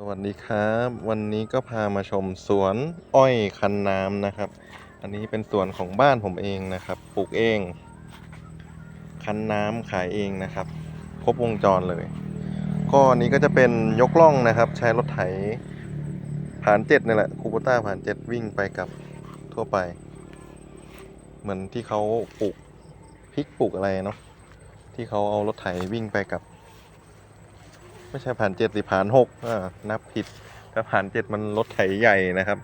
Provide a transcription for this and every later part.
สวัสดีครับ วันนี้ก็พามาชมสวนอ้อยคันน้ำนะครับ อันนี้เป็นสวนของบ้านผมเองนะครับปลูกเอง คันน้ำขายเองนะครับ ครบวงจรเลย ก็อันนี้ก็จะเป็นยกล่องนะครับ ใช้รถไถผ่านเจ็ดนี่แหละคูโบต้าผ่านเจ็ดวิ่งไปกับทั่วไป เหมือนที่เขาปลูกพริกปลูกอะไรเนาะที่เขาเอารถไถวิ่งไปกับ ไม่ใช่ผ่านเจ็ดสิผ่านหกอ่านับผิด ถ้าผ่านเจ็ดมันรถไถใหญ่นะครับ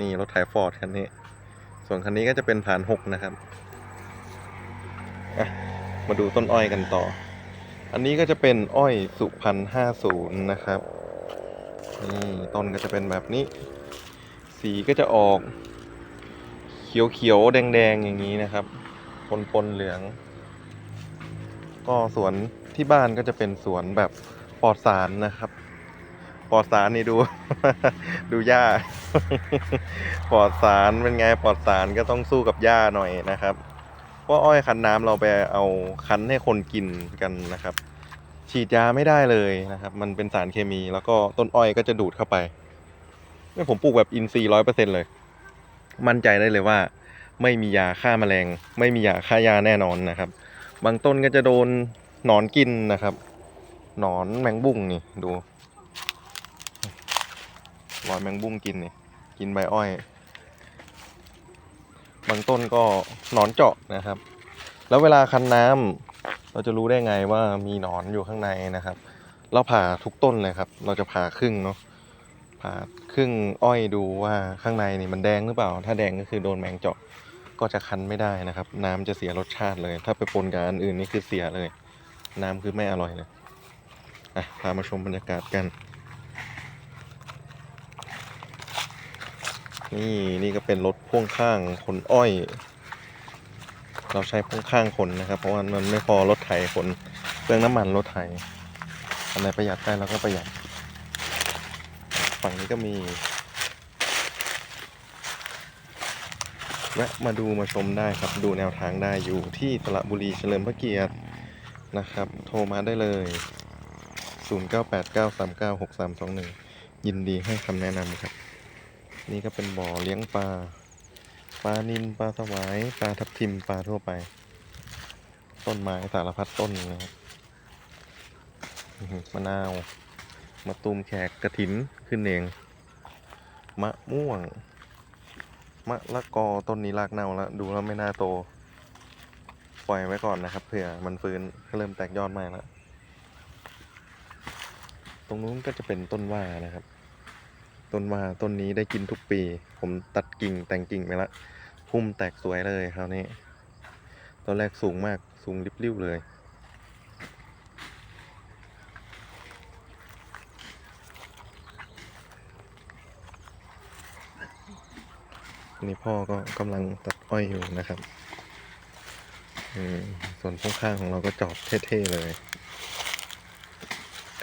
นี่รถไถฟอร์ดคันนี้ ส่วนคันนี้ก็จะเป็นผ่านหกนะครับอะมาดูต้นอ้อยกันต่อ อันนี้ก็จะเป็นอ้อยสุพรรณห้าศูนย์นะครับนี่ต้นก็จะเป็นแบบนี้ สีก็จะออก เขียวเขียวแดงแดงอย่างนี้นะครับปนปนเหลือง ก็สวนที่บ้านก็จะเป็นสวนแบบ ปลอดสารนะครับปลอดสารนี่ดู ดูหญ้าปลอดสารเป็นไงปลอดสารก็ต้องสู้กับหญ้าหน่อยนะครับเพราะอ้อยคันน้ำเราไปเอาคันให้คนกินกันนะครับ ฉีดยาไม่ได้เลยนะครับ มันเป็นสารเคมีแล้วก็ต้นอ้อยก็จะดูดเข้าไปนี่ผมปลูกแบบอินทรีย์ร้อยเปอร์เซ็นเลย มั่นใจได้เลยว่า ไม่มียาฆ่าแมลง ไม่มียาฆ่ายาแน่นอนนะครับ บางต้นก็จะโดนหนอนกินนะครับ นอนแมงบุ้งนี่ดูรอยแมงบุ้งกินนี่กินใบอ้อย บางต้นก็หนอนเจาะนะครับ แล้วเวลาคั้นน้ำเราจะรู้ได้ไงว่ามีหนอนอยู่ข้างในนะครับ เราผ่าทุกต้นเลยครับ เราจะผ่าครึ่งเนาะผ่าครึ่งอ้อยดูว่าข้างในนี่มันแดงหรือเปล่า ถ้าแดงก็คือโดนแมงเจาะก็จะคั้นไม่ได้นะครับ น้ำจะเสียรสชาติเลย ถ้าไปปนกับอันอื่นนี่คือเสียเลย น้ำคือไม่อร่อยเลย อะพามาชมบรรยากาศกัน นี่นี่ก็เป็นรถพ่วงข้างขนอ้อย เราใช้พ่วงข้างขนนะครับ เพราะว่ามันไม่พอรถไถขนเปลืองน้ำมันรถไถอันไหนประหยัดได้เราก็ประหยัด ฝั่งนี้ก็มีแวะมาดูมาชมได้ครับ ดูแนวทางได้อยู่ที่สระบุรีเฉลิมพระเกียรตินะครับ โทรมาได้เลย 0989396321 ยินดีให้คำแนะนำครับ นี่ก็เป็นบ่อเลี้ยงปลา ปลานิลปลาสวาย ปลาทับทิม ปลาทั่วไป ต้นไม้สารพัดต้นนะครับมะนาว มะตูมแขกกระถินขึ้นเอง มะม่วง มะละกอต้นนี้รากเน่าแล้ว ดูแล้วไม่น่าโต ปล่อยไว้ก่อนนะครับเผื่อมันฟื้นก็เริ่มแตกยอดใหม่แล้ว ตรงนู้นก็จะเป็นต้นว่านะครับ ต้นว่าต้นนี้ได้กินทุกปี ผมตัดกิ่งแต่งกิ่งไปละพุ่มแตกสวยเลยคราวนี้ตอนแรกสูงมากสูงริบลิ่วเลยนี่พ่อก็กำลังตัดอ้อยอยู่นะครับ ส่วนข้างๆของเราก็จอดเท่ๆเลย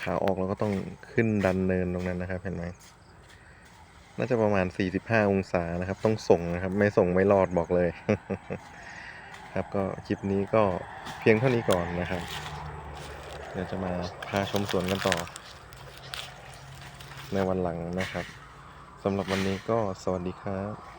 ขาออกเราก็ต้องขึ้นดันเนินตรงนั้นนะครับ เห็นไหมน่าจะประมาณ 45 องศานะครับ ต้องส่งนะครับ ไม่ส่งไม่รอดบอกเลย ครับก็คลิปนี้ก็เพียงเท่านี้ก่อนนะครับ เดี๋ยวจะมาพาชมสวนกันต่อ ในวันหลังนะครับสำหรับวันนี้ก็สวัสดีครับ